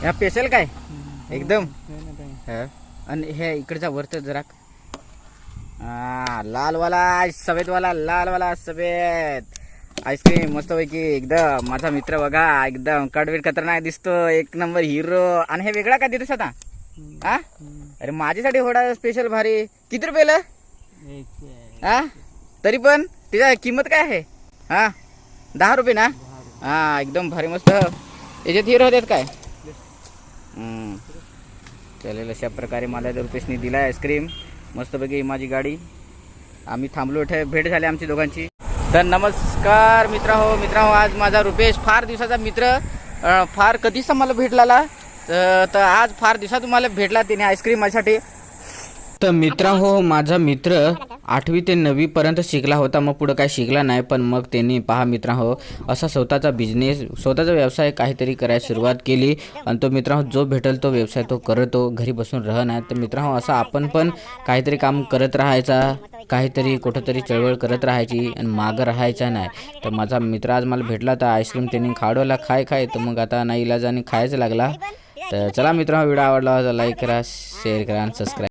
ह्या पेशल काय? एकदम? हा. आणि हे इकडचा वरच जरा. हा लालवाला सफेदवाला लालवाला सफेद आईस्क्रीम मस्त पैकी एकदम. माझा मित्र बघा एकदम. कडवीर खतरनाक दिसतो एक नंबर हिरो आणि हे वेगळा का देतोस आता हा अरे माझ्यासाठी होडा स्पेशल भारी. किती रुपयाला हा तरी पण त्याच्या किंमत काय आहे? हा? दहा रुपये ना? हा एकदम भारी मस्त. याच्यात हिरो होतात काय. चालेल अशा प्रकारे मला जर रुपेशने दिला आईस्क्रीम. मस्तपैकी माझी गाडी. आम्ही थांबलो इथे. भेट झाली आमची दोघांची. तर नमस्कार मित्रा हो मित्र हो आज माझा रुपेश फार दिवसाचा मित्र फार कधीच मला भेटलाला तर तर आज फार दिवसात तुम्हाला भेटला तिने आईस्क्रीम माझ्यासाठी. तर मित्र हो माझा मित्र आठवी ते नववीपर्यंत शिकला होता मग पुढं काय शिकला नाही पण मग त्यांनी पहा मित्र हो असा स्वतःचा बिझनेस स्वतःचा व्यवसाय काहीतरी करायला सुरुवात केली आणि तो मित्रांहो जो भेटेल तो व्यवसाय तो करतो घरी बसून रह नाही तर मित्रांहो असा असं आपण पण काहीतरी काम करत राहायचा काहीतरी कुठंतरी चळवळ करत राहायची आणि मागं राहायचा नाही. तर माझा मित्र आज मला भेटला तर आईस्क्रीम त्यांनी खाडवला खाय खाय. तर मग आता नाही इलाजाने खायचं लागला. तर चला मित्रांनो हो, व्हिडिओ आवडला लाईक करा शेअर करा आणि सबस्क्राईब